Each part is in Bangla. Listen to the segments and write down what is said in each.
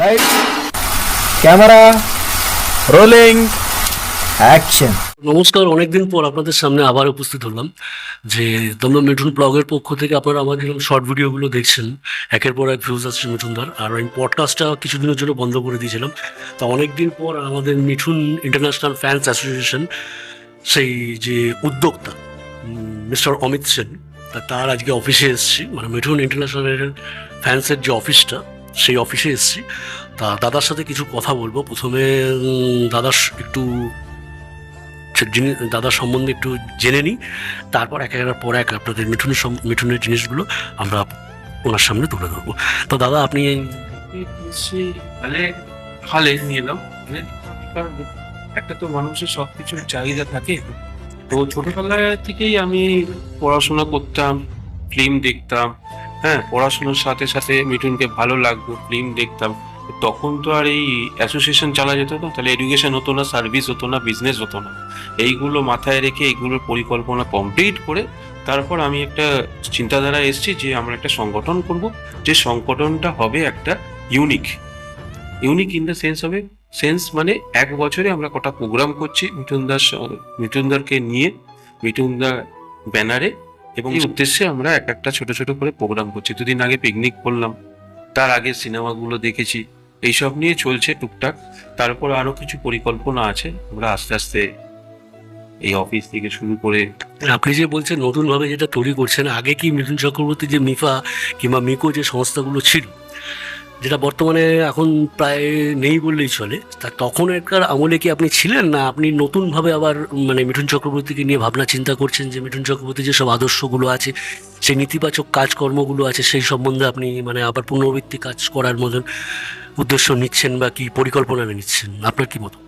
লাইট ক্যামেরা রোলিং অ্যাকশন নমস্কার, অনেকদিন পর আপনাদের সামনে আবার উপস্থিত হলাম যে তোমরা মিঠুন ব্লগের পক্ষ থেকে আপনারা যেরকম শর্ট ভিডিওগুলো দেখছেন। একের পর এক ভিউজ আসছে মিঠুনদার। আর আমি পডকাস্টটা কিছুদিনের জন্য বন্ধ করে দিয়েছিলাম। তা অনেকদিন পর আমাদের মিঠুন ইন্টারন্যাশনাল ফ্যান্স অ্যাসোসিয়েশন সেই যে উদ্যোক্তা মিস্টার অমিত সেন তার আজকে অফিসে এসেছি। মানে মিঠুন ইন্টারন্যাশনাল ফ্যান্সের যে অফিসটা সেই অফিসে এসেছি। তা দাদার সাথে কিছু কথা বলব। প্রথমে দাদার একটু দাদার সম্বন্ধে একটু জেনে নিই। তারপর এক একের পর এক আপনাদের মিঠুনের মিঠুনের জিনিসগুলো আমরা ওনার সামনে তুলে ধরবো। তো দাদা, আপনি মানে নিয়ে এলাম মানে একটা তো মানুষের সব কিছুর চাহিদা থাকে। তো ছোটবেলা থেকেই আমি পড়াশোনা করতাম, ফিল্ম দেখতাম। হ্যাঁ পড়াশোনার সাথে সাথে মিঠুনকে ভালো লাগতো ফিল্ম দেখতাম। তখন তো আর এই অ্যাসোসিয়েশন চালা যেত না, তাহলে এডুকেশন হতো না সার্ভিস হতো না বিজনেস হতো না। এইগুলো মাথায় রেখে এইগুলোর পরিকল্পনা কমপ্লিট করে তারপর আমি একটা চিন্তাধারা এসেছি যে আমরা একটা সংগঠন করব। যে সংগঠনটা হবে একটা unique unique in the sense হবে সেন্স মানে এক বছরে আমরা কটা প্রোগ্রাম করছি, মিঠুনদার মিঠুনদারকে নিয়ে, মিঠুনদার ব্যানারে এবং উদ্দেশ্যে আমরা এক একটা ছোট ছোট করে প্রোগ্রাম করছি। দুদিন আগে পিকনিক করলাম তার আগে সিনেমাগুলো দেখেছি এইসব নিয়ে চলছে টুকটাক। তারপর আরও কিছু পরিকল্পনা আছে আমরা আস্তে আস্তে এই অফিস থেকে শুরু করে আপনি যে বলছেন নতুনভাবে যেটা তৈরি করছেন আগে কি মিঠুন চক্রবর্তী যে মিফা কিংবা মিকো যে সংস্থাগুলো ছিল যেটা বর্তমানে এখন প্রায় নেই বললেই চলে, তা তখন একার আমলে কি আপনি ছিলেন না আপনি নতুনভাবে আবার মানে মিঠুন চক্রবর্তীকে নিয়ে ভাবনা চিন্তা করছেন যে মিঠুন চক্রবর্তী যেসব আদর্শগুলো আছে সেই নেতিবাচক কাজকর্মগুলো আছে সেই সম্বন্ধে আপনি মানে আবার পুনরাবৃত্তি কাজ করার মতন উদ্দেশ্য নিচ্ছেন বা কি পরিকল্পনা নিচ্ছেন? আপনার কি মতো?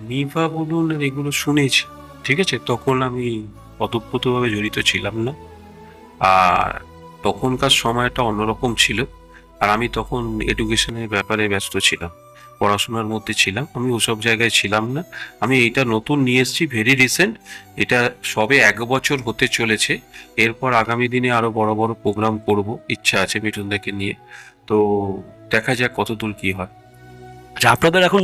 নিভা বলুন, এগুলো শুনেছি, ঠিক আছে? তখন আমি অতপ্রতভাবে জড়িত ছিলাম না। আর তখনকার সময়টা অন্যরকম ছিল। আর আমি তখন এডুকেশনের ব্যাপারে ব্যস্ত ছিলাম পড়াশোনার মধ্যে ছিলাম আমি ওসব জায়গায় ছিলাম না। আমি এইটা নতুন নিয়ে এসেছি ভেরি রিসেন্ট এটা সবে এক বছর হতে চলেছে। এরপর আগামী দিনে আরও বড় বড় প্রোগ্রাম করব ইচ্ছা আছে মিঠুনদাকে নিয়ে। তো দেখা যাক কতদূর কি হয়। আচ্ছা আপনাদের এখন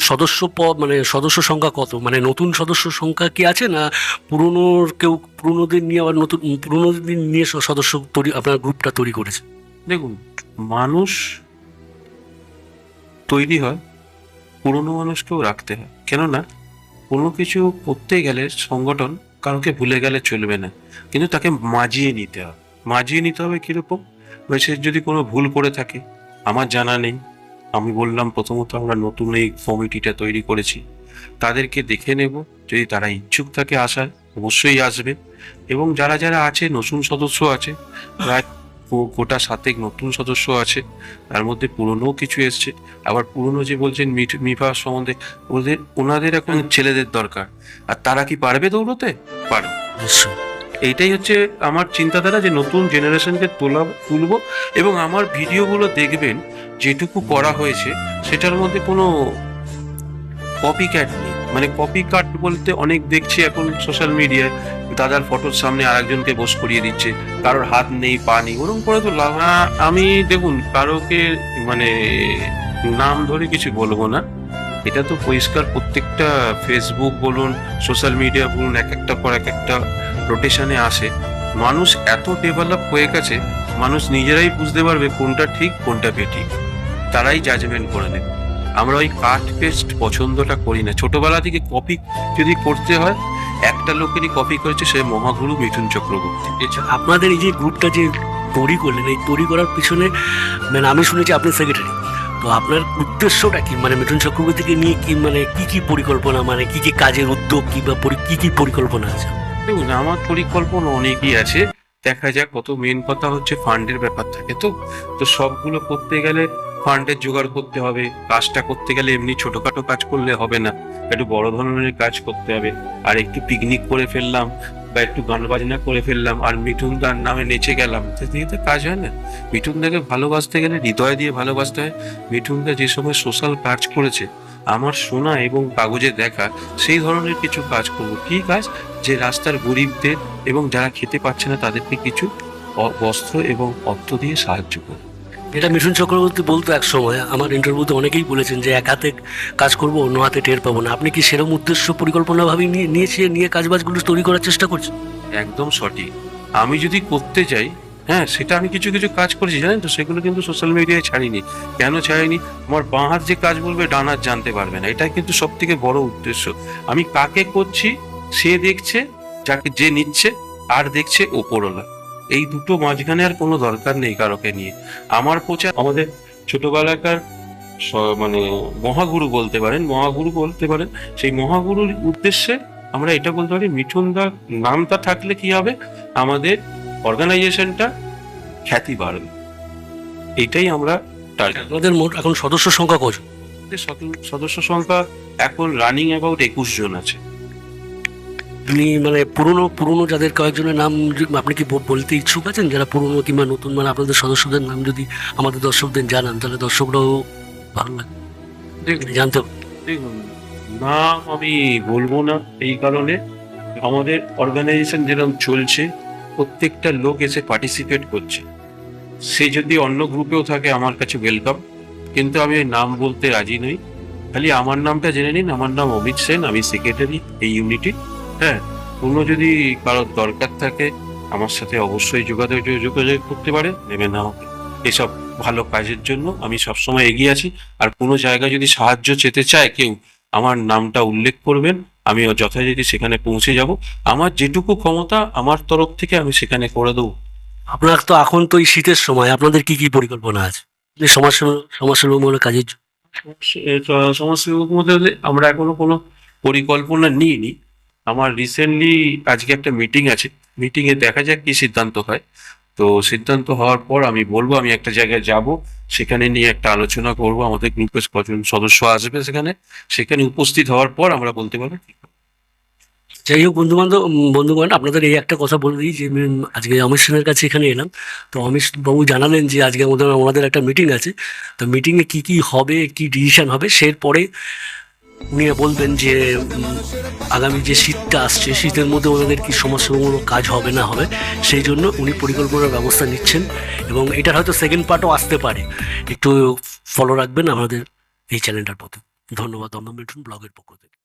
সদস্য পদ মানে সদস্য সংখ্যা কত? মানে নতুন সদস্য সংখ্যা কি আছে না পুরনোর কেউ পুরনোদের নিয়ে আবার নতুন পুরনোদের নিয়ে সদস্য তৈরি আপনার গ্রুপটা তৈরি করেছে? দেখুন মানুষ তৈরি হয়, পুরনো মানুষকেও রাখতে হয়। কেননা, কোনো কিছু করতে গেলে সংগঠন কারোকে ভুলে গেলে চলবে না। কিন্তু তাকে মাজিয়ে নিতে হবে মাজিয়ে নিতে হবে কীরকম? সে যদি কোনো ভুল করে থাকে, আমার জানা নেই। আমি বললাম, প্রথমত আমরা নতুন এই কমিটিটা তৈরি করেছি। তাদেরকে দেখে নেব। যদি তারা ইচ্ছুক থাকে আসার, অবশ্যই আসবে। এবং যারা যারা আছে, নতুন সদস্য আছে প্রায় গোটা সাতেক নতুন সদস্য আছে তার মধ্যে পুরনো কিছু এসছে। আবার পুরনো যে বলছেন মিফা সম্বন্ধে ওদের ওনাদের এখন ছেলেদের দরকার। আর তারা কি পারবে দৌড়তে? পারবে। নিশ্চয়ই এইটাই হচ্ছে আমার চিন্তাধারা যে নতুন জেনারেশনকে তোলা তুলবো এবং আমার ভিডিওগুলো দেখবেন যেটুকু করা হয়েছে সেটার মধ্যে কোনো কপি ক্যাট নেই। মানে কপি কাট বলতে অনেক দেখছি এখন সোশ্যাল মিডিয়ায় দাদার ফটোর সামনে আরেকজনকে বস করিয়ে দিচ্ছে, কারোর হাত নেই, পা নেই, ওরকম করে তো লাভ আমি দেখুন, কারোকে মানে নাম ধরে কিছু বলব না, এটা তো পরিষ্কার প্রত্যেকটা ফেসবুক বলুন সোশ্যাল মিডিয়া বলুন, এক একটা পর এক একটা রোটেশনে আসে, মানুষ এত ডেভেলপ হয়ে গেছে, মানুষ নিজেরাই বুঝতে পারবে কোনটা ঠিক, কোনটা বেঠিক, তারাই জাজমেন্ট করে নেবে। আমরা ওই কাট পেস্ট পছন্দটা করি না। ছোটবেলা থেকে কপি যদি করতে হয় একটা লোকেরই কপি করেছে সে মহাগুরু মিঠুন চক্রবর্তী। আপনাদের এই যে গ্রুপটা যে তৈরি করলেন এই তৈরি করার পিছনে মানে আমি শুনেছি আপনি সেক্রেটারি তো আপনার উদ্দেশ্যটা কি? মানে মিঠুন চক্রবর্তীকে নিয়ে কি মানে কি কি পরিকল্পনা মানে কি কি কাজের উদ্যোগ কি বা কি কি পরিকল্পনা আছে? দেখুন আমার পরিকল্পনা অনেকই আছে। দেখা যাক কত মেন কথা হচ্ছে ফান্ডের ব্যাপার থাকে তো। তো সবগুলো করতে গেলে ফান্ডের জোগাড় করতে হবে। কাজটা করতে গেলে এমনি ছোটখাটো কাজ করলে হবে না। একটু বড় ধরনের কাজ করতে হবে। আর একটু পিকনিক করে ফেললাম বা একটু গান বাজনা করে ফেললাম আর মিঠুন দার নামে নেচে গেলাম। দিয়ে তো কাজ হয় না। মিঠুন দাকে ভালোবাসতে গেলে হৃদয় দিয়ে ভালোবাসতে হয়। মিঠুন দা যে সময় সোশ্যাল কাজ করেছে, আমার শোনা এবং কাগজে দেখা, সেই ধরনের কিছু কাজ করব। কি কাজ? যে রাস্তার গরিবদের এবং যারা খেতে পাচ্ছে না, তাদেরকে কিছু বস্ত্র এবং অর্থ দিয়ে সাহায্য করে এটা মিঠুন চক্রবর্তী বলতো এক সময়, আমার ইন্টারভিউতে অনেকেই বলেছেন যে এক হাতে কাজ করব, অন্য হাতে টের পাবো না। আপনি কি সেরকম উদ্দেশ্য পরিকল্পনা ভাবে নিয়ে নিয়েছে নিয়ে কাজবাজগুলো তৈরি করার চেষ্টা করছেন? একদম সঠিক। আমি যদি করতে যাই হ্যাঁ সেটা আমি কিছু কিছু কাজ করেছি, জানেন তো? সেগুলো কিন্তু সোশ্যাল মিডিয়ায় ছাড়িনি। কেন ছাড়িনি? আমার বাঁ হাত যে কাজ বলবে, ডান হাত জানতে পারবে না। এটাই কিন্তু সব থেকে বড় উদ্দেশ্য। আমি কাকে করছি, সে দেখছে, যাকে, যে নিচ্ছে, আর দেখছে ওপরওয়ালা। এই দুটো মাঝখানে আর কোনো দরকার নেই কারোকে নিয়ে। আমার প্রচার আমাদের ছোটবেলাকার মানে মহাগুরু বলতে পারেন মহাগুরু বলতে পারেন সেই মহাগুরুর উদ্দেশ্যে আমরা এটা বলতে পারি মিঠুন দা নামটা থাকলে কি হবে? আমাদের অর্গানাইজেশনটা খ্যাতি বাড়বে। এটাই আমরা আপনাদের মোট এখন সদস্য সংখ্যা কজন? সদস্য সংখ্যা এখন রানিং অ্যাবাউট একুশ জন আছে। আপনি মানে পুরনো পুরনো যাদের কয়েকজনের নাম আপনি কি বলতে ইচ্ছুক আছেন? যারা পুরনো কিংবা নতুন মানে আপনাদের সদস্যদের নাম যদি আমাদের দর্শকদের জানান তাহলে দর্শকরাও ভালো লাগে জানতে দেখুন নাম আমি বলব না এই কারণে। আমাদের অর্গানাইজেশন যেরকম চলছে প্রত্যেকটা লোক এসে পার্টিসিপেট করছে। সে যদি অন্য গ্রুপেও থাকে আমার কাছে ওয়েলকাম কিন্তু আমি ওই নাম বলতে রাজি নই। খালি আমার নামটা জেনে নিন। আমার নাম অমিত সেন আমি সেক্রেটারি এই ইউনিটি হ্যাঁ কোনো যদি কারোর দরকার থাকে আমার সাথে অবশ্যই যোগাযোগ যোগাযোগ করতে পারে নেবেন আমাকে। এসব ভালো কাজের জন্য আমি সবসময় এগিয়ে আছি। আর কোনো জায়গায় যদি সাহায্য চেতে চায় কেউ আমার নামটা উল্লেখ করবেন আমি যথারীতি সেখানে পৌঁছে যাব। আমার যেটুকু ক্ষমতা আমার তরফ থেকে আমি সেখানে করে দেবো। আপনার তো এখন তো এই শীতের সময় আপনাদের কি কি পরিকল্পনা আছে? এই সমাজসেবা সমাজসেবামূলক কাজের জন্য সমাজসেবক মধ্যে আমরা এখনও কোনো পরিকল্পনা নিইনি। আমার রিসেন্টলি আজকে একটা মিটিং আছে। মিটিং এ দেখা যাক কি সিদ্ধান্ত হয়। তো সিদ্ধান্ত হওয়ার পর আমি বলব, আমি একটা জায়গায় যাব, সেখানে নিয়ে একটা আলোচনা করব। আমাদের গ্রুপের কজন সদস্য আসবে সেখানে। সেখানে উপস্থিত হওয়ার পর আমরা বলতে পারব যাই হোক, বন্ধু বান্ধব বন্ধুগণ আপনাদের এই একটা কথা বলে দিই যে আজকে অমিত সেনের কাছে এখানে এলাম। তো অমিত বাবু জানালেন যে, আজকে আমাদের আমাদের একটা মিটিং আছে। তো মিটিংয়ে কি কি হবে, কি ডিসিশন হবে সের উনি বলবেন যে আগামী যে শীতটা আসছে, শীতের মধ্যে ওনাদের কি সমস্যাগুলো কাজ হবে না হবে, সেই জন্য উনি পরিকল্পনার ব্যবস্থা নিচ্ছেন এবং এটার হয়তো সেকেন্ড পার্টও আসতে পারে। একটু ফলো রাখবেন আমাদের এই চ্যানেলটার প্রতি। ধন্যবাদ অন্য মিঠুন ব্লগের পক্ষ থেকে।